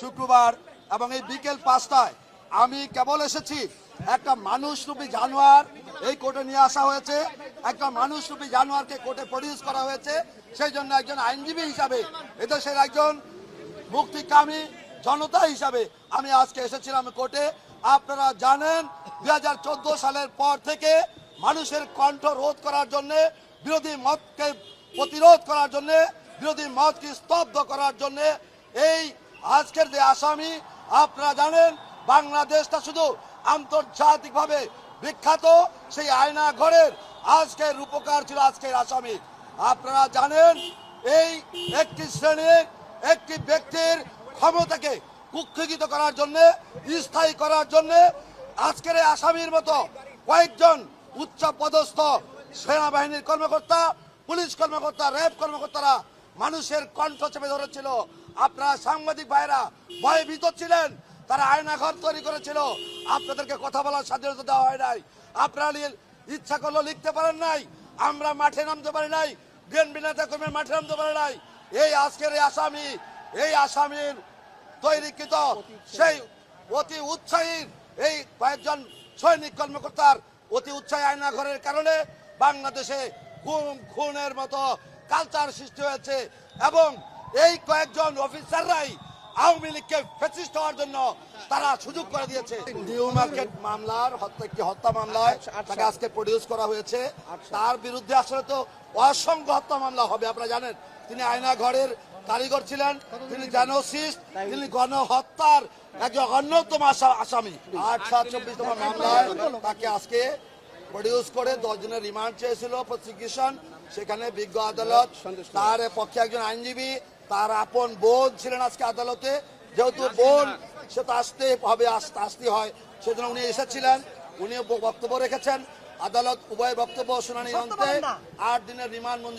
শুক্রবার এবং এই বিকেল পাঁচটায় আমি কেবল এসেছি। একটা মানুষরূপী জানোয়ার এই কোর্টে নিয়ে আসা হয়েছে। একটা মানুষরূপী জানোয়ারকে কোর্টে প্রডিউস করা হয়েছে। সেই জন্য একজন আইনজীবী হিসাবে, এদেশের একজন মুক্তিকামী জনতা হিসাবে আমি আজকে এসেছিলাম কোর্টে। আপনারা জানেন দু হাজার চোদ্দ সালের পর থেকে মানুষের কণ্ঠ রোধ করার জন্য, বিরোধী মতকে প্রতিরোধ করার জন্য, বিরোধী মতকে স্তব্ধ করার জন্য এই আজকের যে আসামি, আপনারা জানেন বাংলাদেশটা শুধু আন্তর্জাতিকভাবে বিখ্যাত, সেই আয়না ঘরের আজকের রূপকার ছিল আজকের আসামি। আপনারা জানেন এই একটি শ্রেণির একটি ব্যক্তির ক্ষমতাকে কুক্ষিত করার জন্য, স্থায়ী করার জন্য আজকের এই আসামির মতো কয়েকজন উচ্চ পদস্থ সেনাবাহিনীর কর্মকর্তা, পুলিশ কর্মকর্তা, র্যাব কর্মকর্তারা মানুষের কণ্ঠ চেপে ধরেছিল। আপনারা সাংবাদিক ভাইরা ভয়ে ভীত ছিলেন। তারা আয়নাঘর তৈরি করেছিল। আপনাদেরকে কথা বলার স্বাধীনতা দেওয়া হয় নাই। আপনারা ইচ্ছা করলেও লিখতে পারেন নাই। আমরা মাঠে নামতে পারি নাই। বিএনপি নেতা কর্মী মাঠে নামতে পারে নাই। এই আজকের এই আসামি, এই আসামির তৈরিকৃত সেই অতি উৎসাহী এই কয়েকজন সৈনিক কর্মকর্তার অতি উৎসাহী আয়না ঘরের কারণে বাংলাদেশে খুন খুনের মতো কালচার সৃষ্টি হয়েছে এবং এই কয়েকজন অফিসাররাই আওয়ামী লীগকে ফেসিস্ট হওয়ার জন্য তারা সুযোগ করে দিয়েছে। নিউ মার্কেট মামলার হত্যা একটি হত্যা মামলায় তাকে আজকে প্রডিউস করা হয়েছে। তার বিরুদ্ধে আসলে তো অসংখ্য হত্যা মামলা হবে আপনারা জানেন। তিনি আয়না ঘরের কারিগর ছিলেন তিনি জানোসিস্ট তিনি গণহত্যার একজন অন্যতম আসামি। আট সাত চব্বিশতম মামলায় তাকে আজকে প্রডিউস করে দশ দিনের রিমান্ড চেয়েছিল প্রসিকিউশন সেখানে বিজ্ঞ আদালত তার পক্ষে একজন আইনজীবী তার আপন বোন ছিলেন আজকে আদালতে। যেহেতু বোন সে তো আসতে হবে আসতে আসতে হয়। সেজন্য উনি এসেছিলেন উনি বক্তব্য রেখেছেন। আদালত উভয় বক্তব্য শুনানি অন্তে আট দিনের রিমান্ড মঞ্জুর